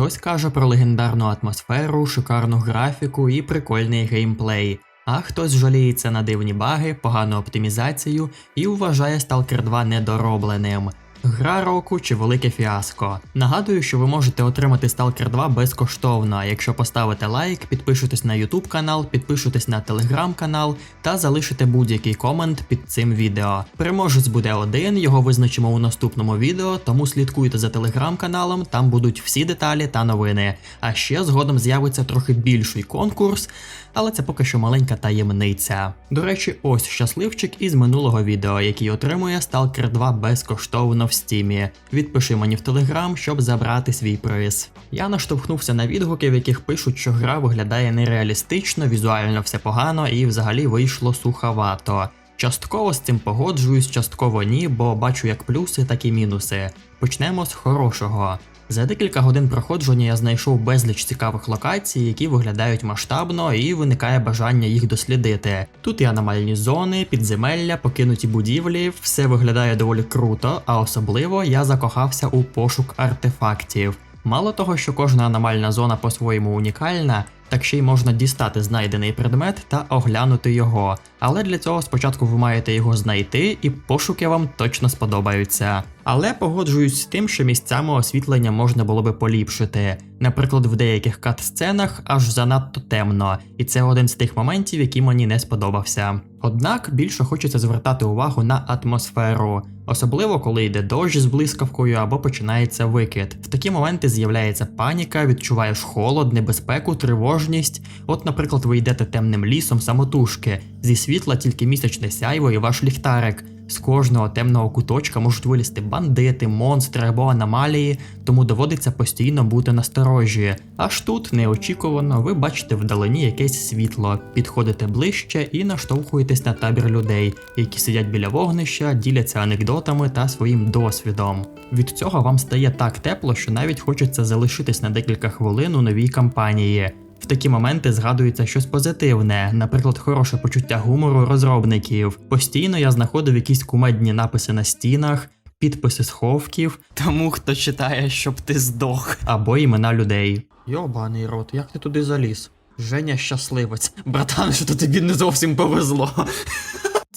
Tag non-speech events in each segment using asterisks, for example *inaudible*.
Хтось каже про легендарну атмосферу, шикарну графіку і прикольний геймплей. А хтось жаліється на дивні баги, погану оптимізацію і вважає Stalker 2 недоробленим. Гра року чи велике фіаско. Нагадую, що ви можете отримати Stalker 2 безкоштовно, якщо поставите лайк, підпишетесь на YouTube канал, підпишетесь на Telegram канал та залишите будь-який комент під цим відео. Переможець буде один, його визначимо у наступному відео, тому слідкуйте за Telegram каналом, там будуть всі деталі та новини. А ще згодом з'явиться трохи більший конкурс, але це поки що маленька таємниця. До речі, ось щасливчик із минулого відео, який отримує Stalker 2 безкоштовно в стімі. Відпиши мені в телеграм, щоб забрати свій приз. Я наштовхнувся на відгуки, в яких пишуть, що гра виглядає нереалістично, візуально все погано і взагалі вийшло суховато. Частково з цим погоджуюсь, частково ні, бо бачу як плюси, так і мінуси. Почнемо з хорошого. За декілька годин проходження я знайшов безліч цікавих локацій, які виглядають масштабно, і виникає бажання їх дослідити. Тут і аномальні зони, підземелля, покинуті будівлі, все виглядає доволі круто, а особливо я закохався у пошук артефактів. Мало того, що кожна аномальна зона по-своєму унікальна, так ще й можна дістати знайдений предмет та оглянути його. Але для цього спочатку ви маєте його знайти, і пошуки вам точно сподобаються. Але погоджуюсь з тим, що місцями освітлення можна було би поліпшити. Наприклад, в деяких кат-сценах аж занадто темно, і це один з тих моментів, який мені не сподобався. Однак більше хочеться звертати увагу на атмосферу, особливо коли йде дощ з блискавкою або починається викид. В такі моменти з'являється паніка, відчуваєш холод, небезпеку, тривожність. От, наприклад, ви йдете темним лісом самотужки, зі світла тільки місячне сяйво і ваш ліхтарик. З кожного темного куточка можуть вилізти бандити, монстри або аномалії, тому доводиться постійно бути насторожі. Аж тут неочікувано ви бачите вдалині якесь світло, підходите ближче і наштовхуєтесь на табір людей, які сидять біля вогнища, діляться анекдотами та своїм досвідом. Від цього вам стає так тепло, що навіть хочеться залишитись на декілька хвилин у новій кампанії. В такі моменти згадується щось позитивне, наприклад, хороше почуття гумору розробників. Постійно я знаходив якісь кумедні написи на стінах, підписи сховків, тому хто читає, щоб ти здох, або імена людей. Йобаний рот, як ти туди заліз? Женя щасливець. Братан, що то тобі не зовсім повезло.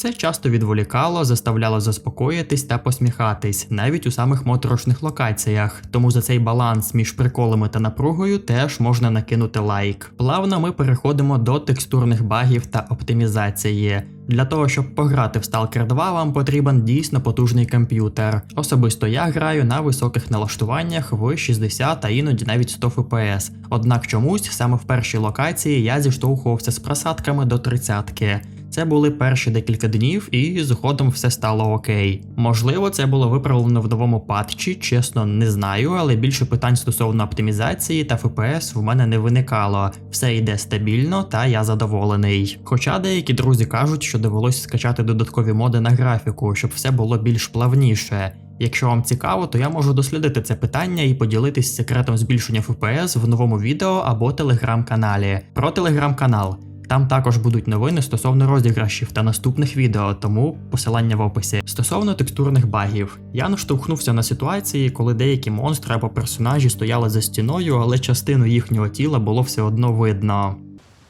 Це часто відволікало, заставляло заспокоїтись та посміхатись, навіть у самих моторошних локаціях. Тому за цей баланс між приколами та напругою теж можна накинути лайк. Плавно ми переходимо до текстурних багів та оптимізації. Для того, щоб пограти в Stalker 2, вам потрібен дійсно потужний комп'ютер. Особисто я граю на високих налаштуваннях в 60 а іноді навіть 100 FPS. Однак чомусь саме в першій локації я зіштовхувався з просадками до 30-ки. Це були перші декілька днів, і згодом все стало окей. Можливо, це було виправлено в новому патчі, чесно, не знаю, але більше питань стосовно оптимізації та FPS в мене не виникало. Все йде стабільно, та я задоволений. Хоча деякі друзі кажуть, що довелось скачати додаткові моди на графіку, щоб все було більш плавніше. Якщо вам цікаво, то я можу дослідити це питання і поділитись секретом збільшення FPS в новому відео або телеграм-каналі. Про телеграм-канал. Там також будуть новини стосовно розіграшів та наступних відео, тому посилання в описі. Стосовно текстурних багів, я наштовхнувся на ситуації, коли деякі монстри або персонажі стояли за стіною, але частину їхнього тіла було все одно видно.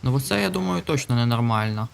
Ну оце я думаю точно ненормально.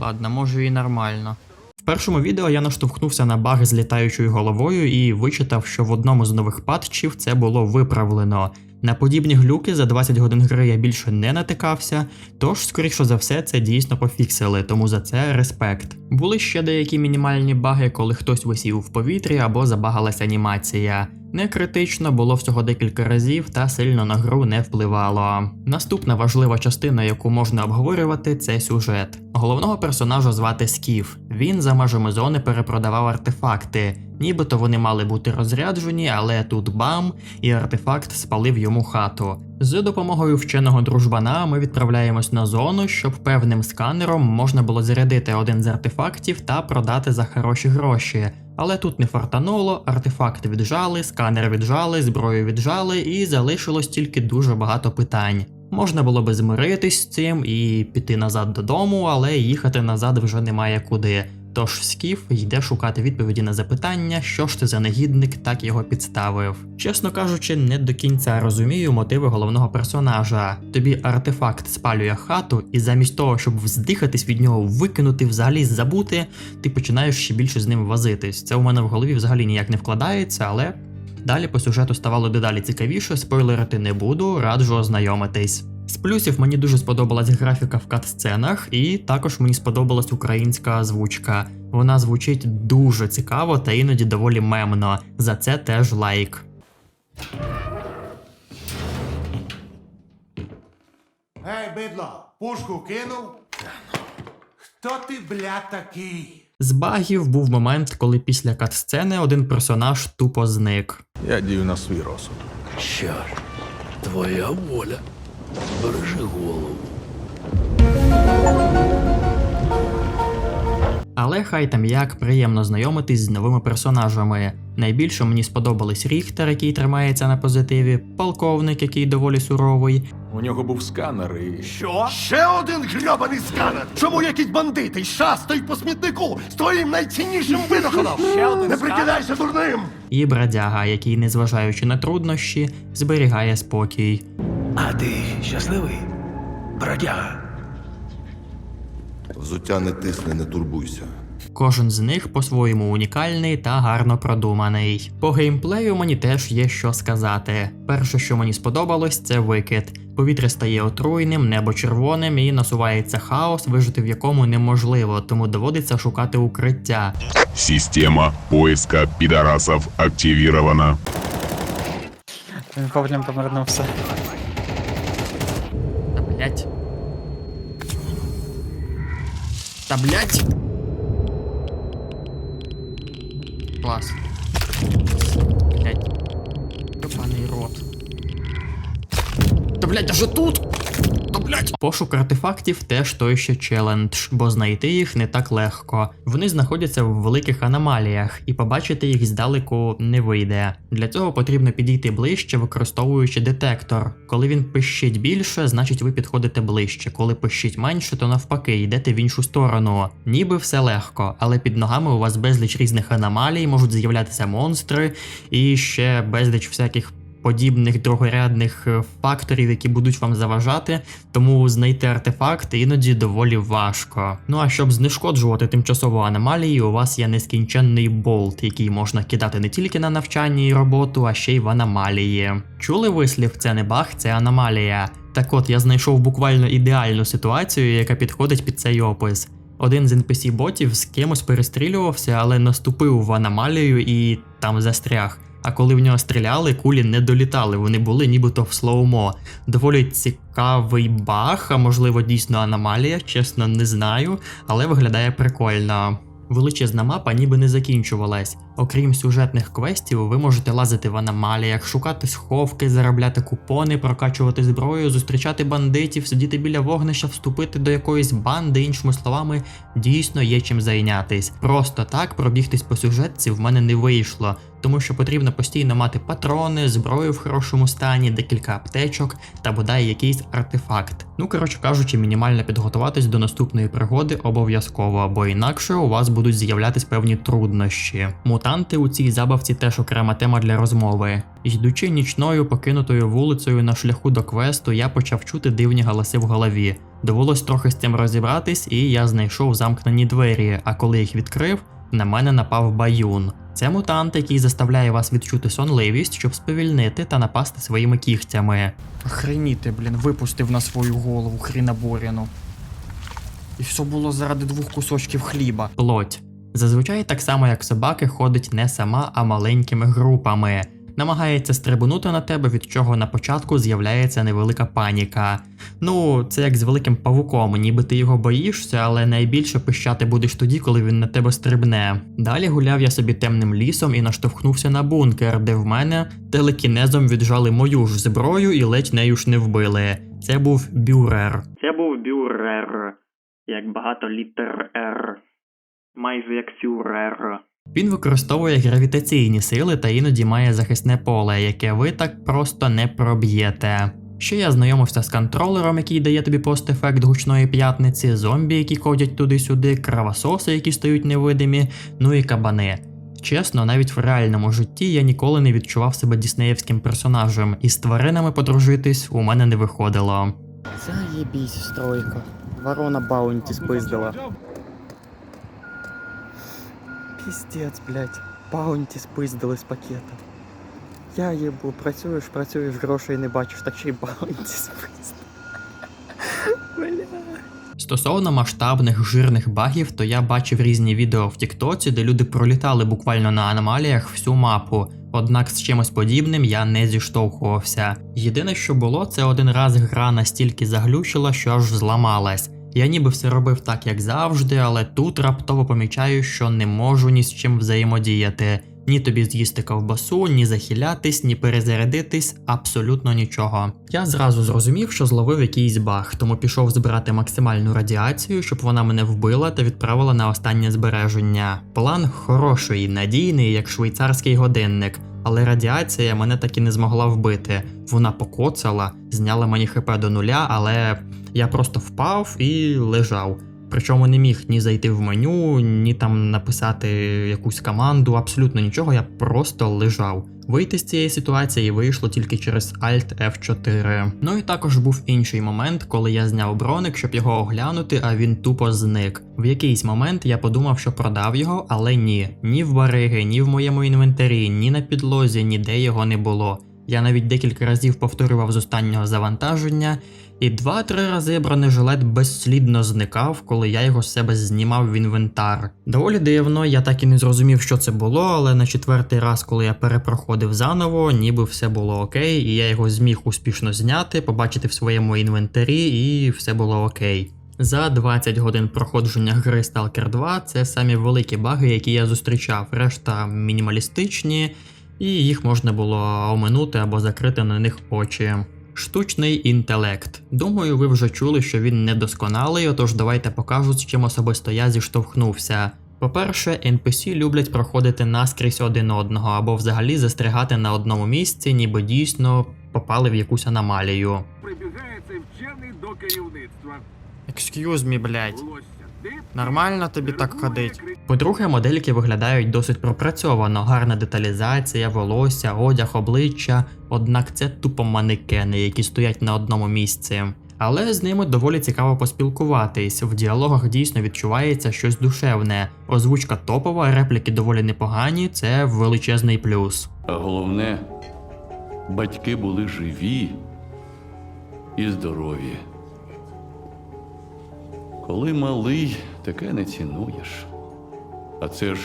Ладно, може і нормально. В першому відео я наштовхнувся на баг з літаючою головою і вичитав, що в одному з нових патчів це було виправлено. На подібні глюки за 20 годин гри я більше не натикався, тож, скоріше за все, це дійсно пофіксили, тому за це респект. Були ще деякі мінімальні баги, коли хтось висів в повітрі або забагалась анімація. Не критично було всього декілька разів та сильно на гру не впливало. Наступна важлива частина, яку можна обговорювати, це сюжет. Головного персонажа звати Скіф. Він за межами зони перепродавав артефакти. Нібито вони мали бути розряджені, але тут бам, і артефакт спалив йому хату. З допомогою вченого дружбана ми відправляємось на зону, щоб певним сканером можна було зарядити один з артефактів та продати за хороші гроші. Але тут не фартануло, артефакти віджали, сканер віджали, зброю віджали, і залишилось тільки дуже багато питань. Можна було би змиритись з цим і піти назад додому, але їхати назад вже немає куди. Тож Скіф йде шукати відповіді на запитання, що ж це за негідник так його підставив. Чесно кажучи, не до кінця розумію мотиви головного персонажа. Тобі артефакт спалює хату, і замість того, щоб вздихатись від нього, викинути, взагалі забути, ти починаєш ще більше з ним возитись. Це у мене в голові взагалі ніяк не вкладається, але далі по сюжету ставало дедалі цікавіше, спойлерити не буду, раджу ознайомитись. З плюсів мені дуже сподобалась графіка в кат-сценах, і також мені сподобалась українська озвучка. Вона звучить дуже цікаво та іноді доволі мемно. За це теж лайк. Ей, бидло, пушку кинув? Хто ти, бля, такий? З багів був момент, коли після кат-сцени один персонаж тупо зник. Я дію на свій розсуд. Що ж, твоя воля. Бережи голову. Але хай там як приємно знайомитись з новими персонажами. Найбільше мені сподобались Ріхтер, який тримається на позитиві, полковник, який доволі суровий, У нього був сканер і. Що? Ще один грьобаний сканер! Чому якісь бандити шастають по смітнику з твоїм найціннішим видохолом? Ще один Не прикидайся дурним! і бродяга, який, незважаючи на труднощі, зберігає спокій. А ти щасливий? Бродяга. Взуття не тисне, не турбуйся. Кожен з них по-своєму унікальний та гарно продуманий. По геймплею мені теж є що сказати. Перше, що мені сподобалось, це викид. Повітря стає отруйним, небо червоним і насувається хаос, вижити в якому неможливо, тому доводиться шукати укриття. Система поиска пидорасов активирована. Він потім повернувся. Та блять. Та блять. Клас. Блять. Ёбаний рот. Та блять, даже тут! Блять! Пошук артефактів теж той ще челендж, бо знайти їх не так легко. Вони знаходяться в великих аномаліях, і побачити їх здалеку не вийде. Для цього потрібно підійти ближче, використовуючи детектор. Коли він пищить більше, значить ви підходите ближче. Коли пищить менше, то навпаки, йдете в іншу сторону. Ніби все легко, але під ногами у вас безліч різних аномалій, можуть з'являтися монстри і ще безліч всяких. Подібних другорядних е, факторів, які будуть вам заважати, тому знайти артефакти іноді доволі важко. Ну а щоб знешкоджувати тимчасову аномалії, у вас є нескінченний болт, який можна кидати не тільки на навчання і роботу, а ще й в аномалії. Чули вислів, це не баг, це аномалія. Так от я знайшов буквально ідеальну ситуацію, яка підходить під цей опис. Один з NPC-ботів з кимось перестрілювався, але наступив в аномалію і там застряг. А коли в нього стріляли, кулі не долітали, вони були нібито в слоумо. Доволі цікавий баг, а можливо дійсно аномалія, чесно не знаю, але виглядає прикольно. Величезна мапа ніби не закінчувалась. Окрім сюжетних квестів, ви можете лазити в аномаліях, шукати сховки, заробляти купони, прокачувати зброю, зустрічати бандитів, сидіти біля вогнища, вступити до якоїсь банди, іншими словами, дійсно є чим зайнятись. Просто так пробігтись по сюжетці в мене не вийшло, тому що потрібно постійно мати патрони, зброю в хорошому стані, декілька аптечок та бодай якийсь артефакт. Ну коротше кажучи, мінімально підготуватись до наступної пригоди обов'язково, бо інакше у вас будуть з'являтись певні труднощі. Мутанти у цій забавці теж окрема тема для розмови. Йдучи нічною покинутою вулицею на шляху до квесту, я почав чути дивні галаси в голові. Довелось трохи з цим розібратись, і я знайшов замкнені двері. А коли їх відкрив, на мене напав баюн. Це мутант, який заставляє вас відчути сонливість, щоб сповільнити та напасти своїми кігтями. Охреніти, блін, випустив на свою голову хрінаборіну. І все було заради двох кусочків хліба. Плоть. Зазвичай так само, як собаки, ходить не сама, а маленькими групами. Намагається стрибнути на тебе, від чого на початку з'являється невелика паніка. Ну, це як з великим павуком, ніби ти його боїшся, але найбільше пищати будеш тоді, коли він на тебе стрибне. Далі гуляв я собі темним лісом і наштовхнувся на бункер, де в мене телекінезом віджали мою ж зброю і ледь нею ж не вбили. Це був бюрер. Це був бюрер, як багато літер Р. Майже як фюрер. Він використовує гравітаційні сили та іноді має захисне поле, яке ви так просто не проб'єте. Ще я знайомився з контролером, який дає тобі пост-ефект гучної п'ятниці, зомбі, які ходять туди-сюди, кровососи, які стають невидимі, ну і кабани. Чесно, навіть в реальному житті я ніколи не відчував себе діснеївським персонажем, і з тваринами подружитись у мене не виходило. Заєбісь, стройка. Ворона Баунті спиздила. Піздець, блядь. Баунті спиздили з пакета. Я їбу, працюєш, працюєш, грошей не бачиш, так ще й Баунті спиздили. *laughs* Стосовно масштабних жирних багів, то я бачив різні відео в Тіктоці, де люди пролітали буквально на аномаліях всю мапу. Однак з чимось подібним я не зіштовхувався. Єдине, що було, це один раз гра настільки заглючила, що аж зламалась. Я ніби все робив так, як завжди, але тут раптово помічаю, що не можу ні з чим взаємодіяти. Ні тобі з'їсти ковбасу, ні захилятись, ні перезарядитись, абсолютно нічого. Я зразу зрозумів, що зловив якийсь баг, тому пішов збирати максимальну радіацію, щоб вона мене вбила та відправила на останнє збереження. План хороший, надійний, як швейцарський годинник. Але радіація мене так і не змогла вбити. Вона покоцала, зняла мені хп до нуля, але я просто впав і лежав. Причому не міг ні зайти в меню, ні там написати якусь команду, абсолютно нічого, я просто лежав. Вийти з цієї ситуації вийшло тільки через Alt F4. Ну і також був інший момент, коли я зняв броник, щоб його оглянути, а він тупо зник. В якийсь момент я подумав, що продав його, але ні. Ні в бариги, ні в моєму інвентарі, ні на підлозі, ніде його не було. Я навіть декілька разів повторював з останнього завантаження, і два-три рази бронежилет безслідно зникав, коли я його з себе знімав в інвентар. Доволі дивно, я так і не зрозумів, що це було, але на четвертий раз, коли я перепроходив заново, ніби все було окей, і я його зміг успішно зняти, побачити в своєму інвентарі, і все було окей. За 20 годин проходження гри Stalker 2 це самі великі баги, які я зустрічав. Решта мінімалістичні, і їх можна було оминути або закрити на них очі. Штучний інтелект. Думаю, ви вже чули, що він недосконалий, отож давайте покажу, з чим особисто я зіштовхнувся. По-перше, NPC люблять проходити наскрізь один одного або взагалі застрягати на одному місці, ніби дійсно попали в якусь аномалію. Прибігає цей вчений до керівництва. Excuse me. Волосся диб, Нормально тобі так ходить? По-друге, модельки виглядають досить пропрацьовано, гарна деталізація, волосся, одяг, обличчя, однак це тупо манекени, які стоять на одному місці. Але з ними доволі цікаво поспілкуватись. В діалогах дійсно відчувається щось душевне. Озвучка топова, репліки доволі непогані, це величезний плюс. А головне, батьки були живі і здорові. Коли малий, таке не цінуєш. А це ж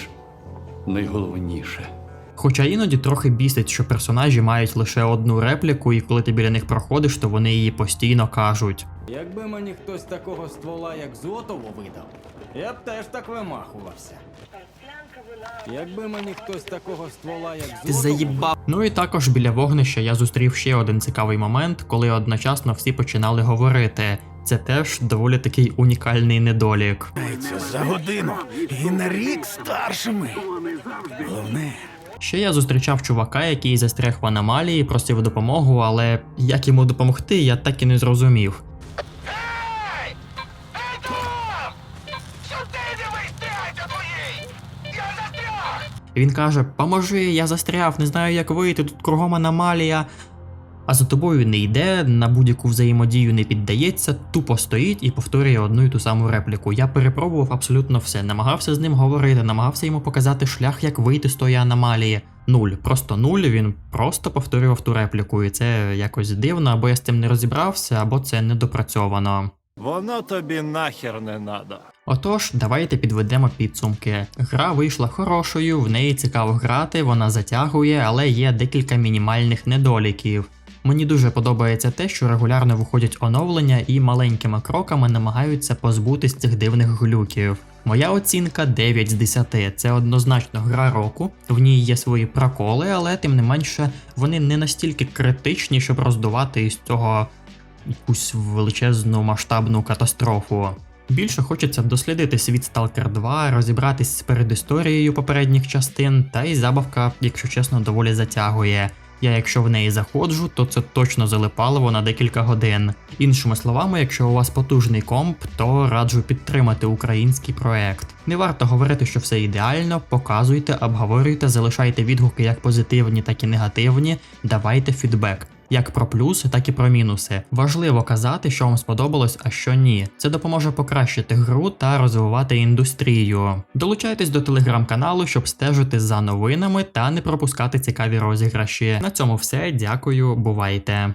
найголовніше. Хоча іноді трохи бісить, що персонажі мають лише одну репліку, і коли ти біля них проходиш, то вони її постійно кажуть. Якби мені хтось такого ствола, як Зотову видав, я б теж так вимахувався. Якби мені хтось такого ствола, як Ти заїбав. Ну і також біля вогнища я зустрів ще один цікавий момент, коли одночасно всі починали говорити. Це теж доволі такий унікальний недолік. За годину і на рік старшими. Головне. Ще я зустрічав чувака, який застряг в аномалії, просив допомогу, але як йому допомогти, я так і не зрозумів. Він каже: Поможи, я застряв, не знаю, як вийти, тут кругом аномалія. А за тобою не йде, на будь-яку взаємодію не піддається, тупо стоїть і повторює одну і ту саму репліку. Я перепробував абсолютно все, намагався з ним говорити, намагався йому показати шлях, як вийти з тої аномалії. Нуль, просто нуль, він просто повторював ту репліку, і це якось дивно, або я з цим не розібрався, або це недопрацьовано. Воно тобі нахер не надо. Отож, давайте підведемо підсумки. Гра вийшла хорошою, в неї цікаво грати, вона затягує, але є декілька мінімальних недоліків. Мені дуже подобається те, що регулярно виходять оновлення і маленькими кроками намагаються позбутись цих дивних глюків. Моя оцінка 9 з 10. Це однозначно гра року. В ній є свої проколи, але тим не менше вони не настільки критичні, щоб роздувати із цього якусь величезну масштабну катастрофу. Більше хочеться дослідити світ Stalker 2, розібратись з передісторією попередніх частин, та й забавка, якщо чесно, доволі затягує. Я якщо в неї заходжу, то це точно залипалово на декілька годин. Іншими словами, якщо у вас потужний комп, то раджу підтримати український проект. Не варто говорити, що все ідеально, показуйте, обговорюйте, залишайте відгуки як позитивні, так і негативні, давайте фідбек. Як про плюси, так і про мінуси. Важливо казати, що вам сподобалось, а що ні. Це допоможе покращити гру та розвивати індустрію. Долучайтесь до телеграм-каналу, щоб стежити за новинами та не пропускати цікаві розіграші. На цьому все. Дякую, бувайте.